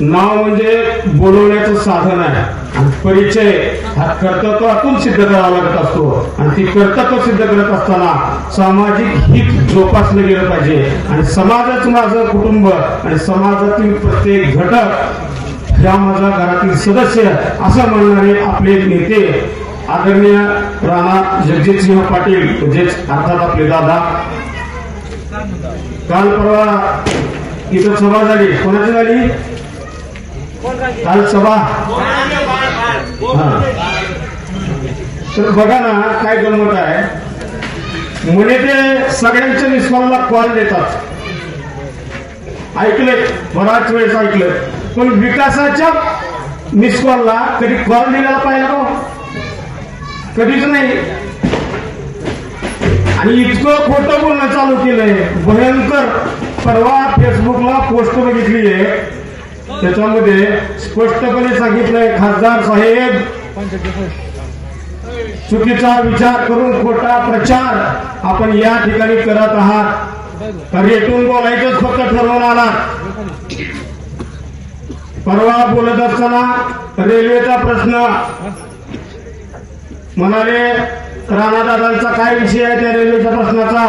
नाव म्हणजे बोलवण्याचं साधन आहे. आणि परिचय हा कर्तृत्वातून सिद्ध करावा लागत असतो. आणि ती कर्तृत्व सिद्ध करत असताना सामाजिक हित जोपासलं गेलं पाहिजे. आणि समाजाचं माझं कुटुंब आणि समाजातील प्रत्येक घटक ह्या माझ्या घरातील सदस्य असं म्हणणारे आपले नेते आदरणीय राणा जगजितसिंह पाटील म्हणजेच अर्थात आपले दादा. काल परवा इथं सभा झाली. कोणाची झाली? काल सभा? तर बघा ना काय गंमत आहे. म्हणे ते सगळ्यांच्या निस्वाला कॉल देतात. ऐकलंय बराच वेळेस ऐकलं पण विकासाच्या मिस कधी कॉल दिलेला पाहिला का हो? कधीच नाही. आणि इतकं खोटं बोलणं चालू केलंय. भयंकर. परवा फेसबुकला पोस्ट बघितली आहे त्याच्यामध्ये स्पष्टपणे सांगितलंय खासदार साहेब चुकीचा विचार करून खोटा प्रचार आपण या ठिकाणी करत आहात. रेटून बोलायचंच फक्त ठरवून आला परवा बोलत असताना रेल्वेचा प्रश्न. म्हणाले राणादादांचा काय विषय आहे त्या रेल्वेच्या प्रश्नाचा?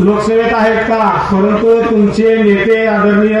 लोकसेवेत आहेत का? परंतु तुमचे नेते आदरणीय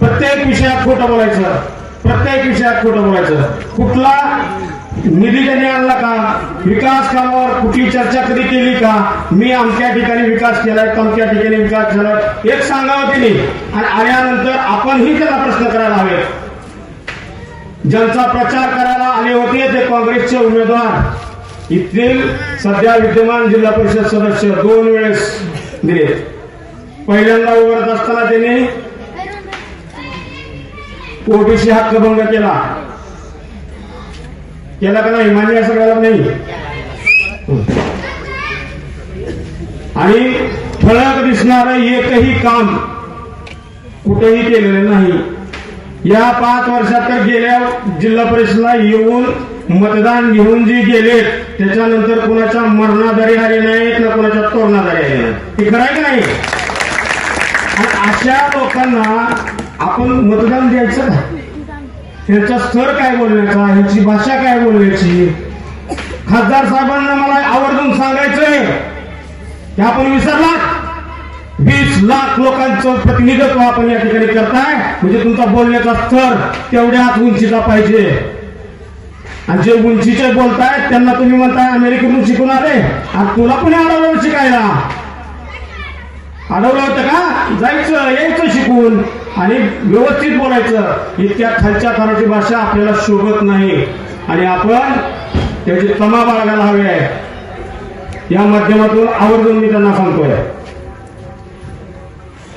प्रत्येक विषयात खोटं बोलायचं. प्रत्येक विषयात खोटं बोलायचं. कुठला निधी त्यांनी आणला का? विकास कामावर कुठली चर्चा कधी केली का? मी आमच्या ठिकाणी विकास केलाय तमक्या ठिकाणी विकास झालाय. एक सांगावं तिने आणि आल्यानंतर आपणही त्याला प्रश्न करायला हवे ज्यांचा प्रचार करायला आले होते ते काँग्रेसचे उमेदवार. इथील सध्या विद्यमान जिल्हा परिषद सदस्य दोन वेळेस दिले. पहिल्यांदा उभारत असताना त्यांनी ओबीसी हक्कभंग केला. केला का नाही? मान्य असं नाही? आणि ठळक दिसणार एकही काम कुठेही केलेलं नाही. या पाच वर्षात तर गेल्या जिल्हा परिषदला येऊन मतदान घेऊन जे गेले त्याच्यानंतर कुणाच्या मरणाधारी आले नाहीत ना कुणाच्या तोरणाधारी आले नाहीत. हे खरं आहे की नाही? अशा लोकांना आपण मतदान द्यायचं का? त्यांचा स्तर काय बोलण्याचा ह्याची भाषा काय बोलण्याची खासदार साहेबांना मला आवर्जून सांगायचंय. की आपण विसरलात? वीस लाख लोकांचं प्रतिनिधित्व आपण या ठिकाणी करताय. म्हणजे तुमचा बोलण्याचा स्तर तेवढ्याच उंचीचा पाहिजे. आणि जे उंचीचे बोलतायत त्यांना तुम्ही म्हणताय अमेरिकेतून शिकून आले. आणि तुला पण अडवलं शिकायला. अडवलं होतं का? जायचं यायचं शिकून. आणि व्यवस्थित बोलायचं. इतक्या खालच्या थराची भाषा आपल्याला शोभत नाही. आणि आपण त्याची तमा बाळगायला हवी आहे. या माध्यमातून आवर्जून मी त्यांना सांगतोय.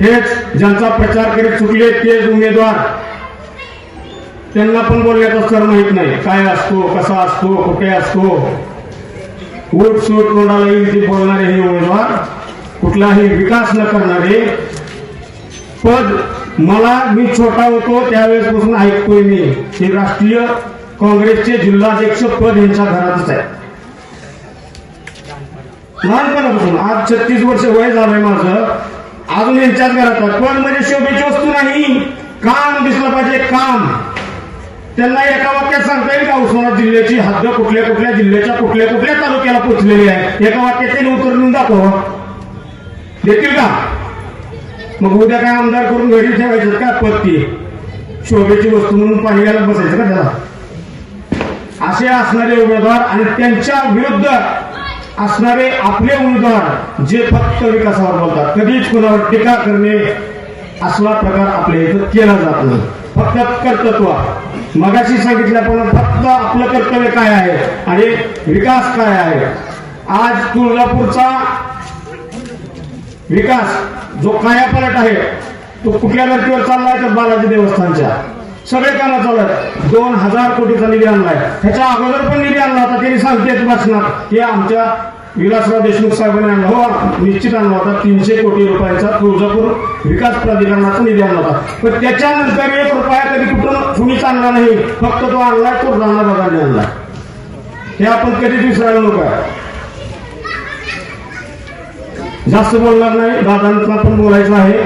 हेच ज्यांचा प्रचार करीत चुकले तेच उमेदवार. त्यांना पण बोलण्याचा सर माहीत नाही. काय असतो कसा असतो कुठे असतो. उठ सूट तोंडाला येईल ते बोलणारे हे उमेदवार. कुठलाही विकास न करणारे पद मला मी छोटा होतो त्यावेळेसपासून ऐकतोय मी. हे राष्ट्रीय काँग्रेसचे जिल्हाध्यक्ष पद यांच्या घरातच आहे. लहानपणापासून आज छत्तीस वर्ष वय झालंय माझं. अजून यांच्याच घरात पण म्हणजे शोभेची वस्तू नाही. काम दिसलं पाहिजे काम. त्यांना एका वाक्यात सांगता येईल का? उस्मानाबाद जिल्ह्याची हद्द कुठल्या कुठल्या जिल्ह्याच्या कुठल्या कुठल्या तालुक्याला पोहोचलेली आहे? एका वाक्यात त्यांनी उतरून देऊन दाखव. देतील का? मग उद्या काय आमदार करून घरी ठेवायचं का पत्ती शोभेची वस्तू म्हणून पाणी घालत बसायचं का त्याला? असे असणारे उमेदवार आणि त्यांच्या विरुद्ध असणारे आपले उमेदवार जे फक्त विकासावर बोलतात कधीच कुणावर टीका करणे असला प्रकार आपल्या इथं केला जात नाही. फक्त कर्तृत्व. मगाशी सांगितल्याप्रमाणे फक्त आपलं कर्तव्य काय आहे? आणि विकास काय आहे? आज तुळजापूरचा विकास जो कायापालट आहे तो कुठल्या धर्तीवर चाललाय तर बालाजी देवस्थानच्या? सगळे कामं चालू दोन हजार कोटीचा निधी आणलाय. ह्याच्या अगोदर पण निधी आणला होता त्यांनी सांगते भाषणात हे आमच्या विलासराव देशमुख साहेबांनी आणला हो निश्चित आणला होता. तीनशे कोटी रुपयांचा तुळजापूर विकास प्राधिकरणाचा निधी आणला होता. पण त्याच्यानंतर एक रुपया कधी कुठून कुणीच आणला नाही. फक्त तो आणलाय तो राणा बाबांनी आणलाय. हे आपण कधीच विसरायला नको. आहे जास्त बोलणार नाही दादांचा पण बोलायचं आहे.